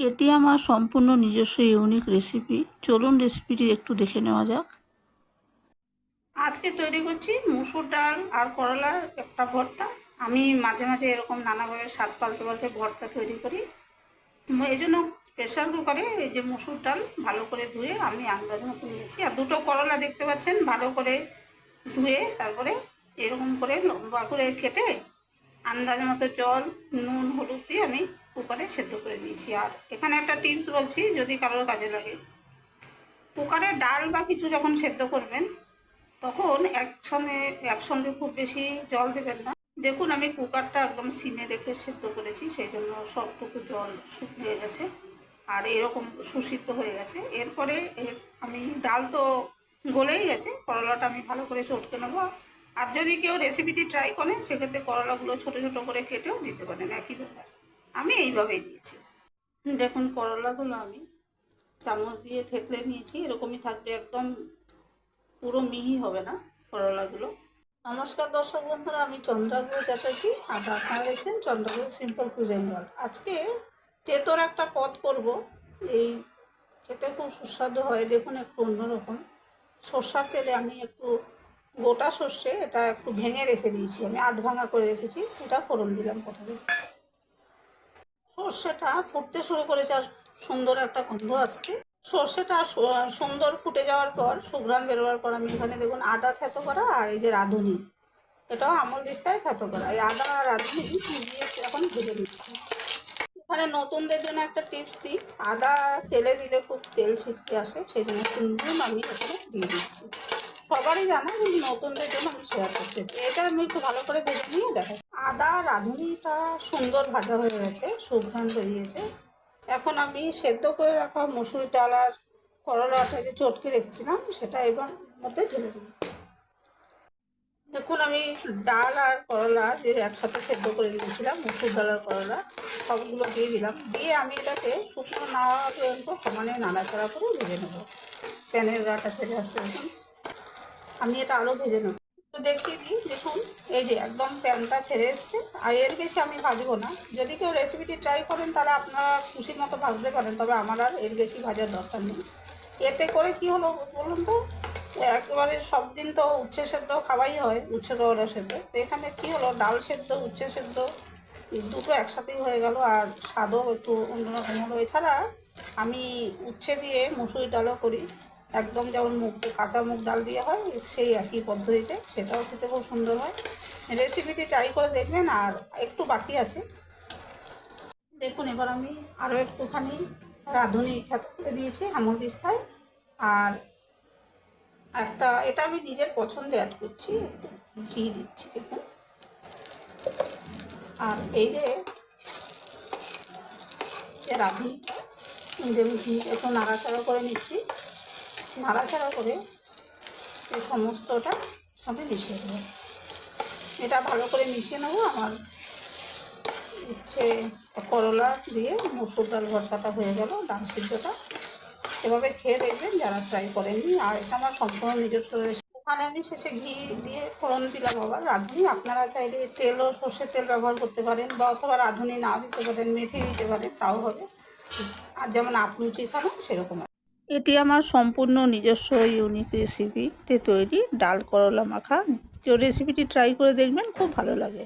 এটি আমার সম্পূর্ণ নিজস্ব ইউনিক রেসিপি চলুন রেসিপিটি একটু দেখে নেওয়া যাক। আজকে তৈরি করছি মুসুর ডাল আর করলার একটা ভর্তা। আমি মাঝে মাঝে এরকম নানাভাবে স্বাদ পাল্টে পাল্টে ভর্তা তৈরি করি। এই জন্য প্রেশার কুকারে এই যে মুসুর ডাল ভালো করে ধুয়ে আমি আন্দাজ মতো নিয়েছি। আর দুটো করলা দেখতে পাচ্ছেন, ভালো করে ধুয়ে তারপরে এরকম করে লম্বা করে কেটে আন্দাজ মতো জল, নুন, হলুদ দিয়ে আমি কুকারে সেদ্ধ করে নিয়েছি। আর এখানে একটা টিপস বলছি, যদি কারোর কাজে লাগে। কুকারে ডাল বা কিছু যখন সেদ্ধ করবেন, তখন একসঙ্গে একসঙ্গে খুব বেশি জল দেবেন না। দেখুন, আমি কুকারটা একদম সিমে রেখে সেদ্ধ করেছি, সেই জন্য সবটুকু জল শুকিয়ে গেছে। আর এরকম সুসিদ্ধ হয়ে গেছে। এরপরে এর- আমি ডাল তো গলেই গেছে, করলাটা আমি ভালো করে চটকে নেব। আর যদি কেউ রেসিপিটি ট্রাই করেন সেক্ষেত্রে করলাগুলো ছোটো ছোটো করে কেটেও দিতে পারেন, একই ব্যাপার। আমি এইভাবেই দিয়েছি দেখুন, করলাগুলো আমি চামচ দিয়ে থেতলে নিয়েছি, এরকমই থাকবে একদম পুরো মিহি হবে না করলাগুলো। নমস্কার দর্শক বন্ধুরা, আমি চন্দ্রাগ্র চ্যাটার্জি, আর আপনারা দেখছেন চন্দ্রাগ্র সিম্পল ওয়ার্ল্ড আজকে তেতোর একটা পদ করব। এই খেতে খুব সুস্বাদু হয়, দেখুন একটু অন্যরকম। সর্ষার তেলে আমি একটু গোটা সর্ষে এটা একটু ভেঙে রেখে দিয়েছি আমি, আধ ভাঙা করে রেখেছি এটা ফোড়ন দিলাম প্রথমে। সর্ষেটা ফুটতে শুরু করেছে আর সুন্দর একটা গন্ধ আসছে। সর্ষেটা সুন্দর ফুটে যাওয়ার পর, সুঘ্রাণ বেরোবার পর আমি এখানে দেখুন আদা থেতো করা আর এই যে রাঁধুনি, এটাও আমল দিস্তায় থেতো করা। এই আদা আর রাঁধুনি দিয়ে এখন ভেজে নিচ্ছি। এখানে নতুনদের জন্য একটা টিপস দিই, আদা তেলে দিলে খুব তেল ছিটকে আসে, সেই জন্য নুন আমি এখানে দিয়ে দিচ্ছি। সবারই জানা, কিন্তু নতুনদের জন্য আমি শেয়ার চাই। এটা আমি একটু ভালো করে ভেজে নিয়ে দেখো। আদা রাঁধুনিটা সুন্দর ভাজা হয়ে গেছে সুঘ্রাণ বেরিয়েছে। এখন আমি সেদ্ধ করে রাখা মুসুর ডাল আর করলাটা যে চটকে রেখেছিলাম, সেটা এবার মধ্যে ঢেলে দিই। দেখুন, আমি ডাল আর করলা যে একসাথে সেদ্ধ করে দিয়েছিলাম মুসুর ডাল আর করলা, সবগুলো দিয়ে দিলাম। দিয়ে আমি এটাকে শুকনো না পর্যন্ত সমানে নাড়াচাড়া করে ভেজে নেব। প্যানের গাটা ছেড়ে এখন আমি এটা আরও ভেজে নেব। তো দেখিয়ে দিই, দেখুন, এই যে একদম প্যানটা ছেড়ে এসছে। আর এর বেশি আমি ভাজবো না। যদি কেউ রেসিপিটি ট্রাই করেন, তাহলে আপনারা খুশির মতো ভাজতে পারেন, তবে আমার আর এর বেশি ভাজার দরকার নেই। এতে করে কি হলো বলুন তো? একেবারে সব দিন তো উচ্ছে সেদ্ধ খাওয়াই হয়, উচ্ছে রওয়া সেদ্ধ। তো এখানে কী হলো? ডাল সেদ্ধ, উচ্ছে সেদ্ধ দুটো একসাথেই হয়ে গেল। আর স্বাদও একটু অন্যরকম হলো। এছাড়া আমি উচ্ছে দিয়ে মুসুরি ডালও করি। একদম যেমন মুগ কাঁচা মুগ ডাল দিয়ে হয়, সেই একই পদ্ধতিতে সেটাও খেতে খুব সুন্দর হয়। রেসিপিটি ট্রাই করে দেখবেন, আর একটু বাকি আছে। দেখুন, এবার আমি আরও একটুখানি রাঁধুনি খ্যাত করে দিয়েছি, আমল দিস্তায়। আর একটা, এটা আমি নিজের পছন্দে অ্যাড করছি ঘি দিচ্ছি, দেখুন। আর এই যে রাঁধুনি ঘি, একটু নাড়াচাড়া করে নিচ্ছি। নাড়াচাড়া করে এই সমস্তটা সঙ্গে মিশিয়ে দেবো এটা ভালো করে মিশিয়ে নেব। আমার হচ্ছে করলা দিয়ে মুসুর ডাল ভর্তাটা হয়ে গেল, ডাল সিদ্ধটা। এভাবে খেয়ে দেখবেন যারা ট্রাই করেননি। আর এটা আমার সম্পূর্ণ নিজস্ব recipe। ওখানে আমি শেষে ঘি দিয়ে ফোড়ন দিলাম আবার। রাঁধুনি, আপনারা চাইলে তেলও সর্ষের তেল ব্যবহার করতে পারেন বা অথবা রাঁধুনি না দিতে পারেন, মেথি দিতে পারেন, তাও হবে। আর যেমন আপলুচি খাবেন সেরকম এটি আমার সম্পূর্ণ নিজস্ব ইউনিক রেসিপিতে তৈরি ডাল করলা মাখা। কেউ রেসিপিটি ট্রাই করে দেখবেন, খুব ভালো লাগে।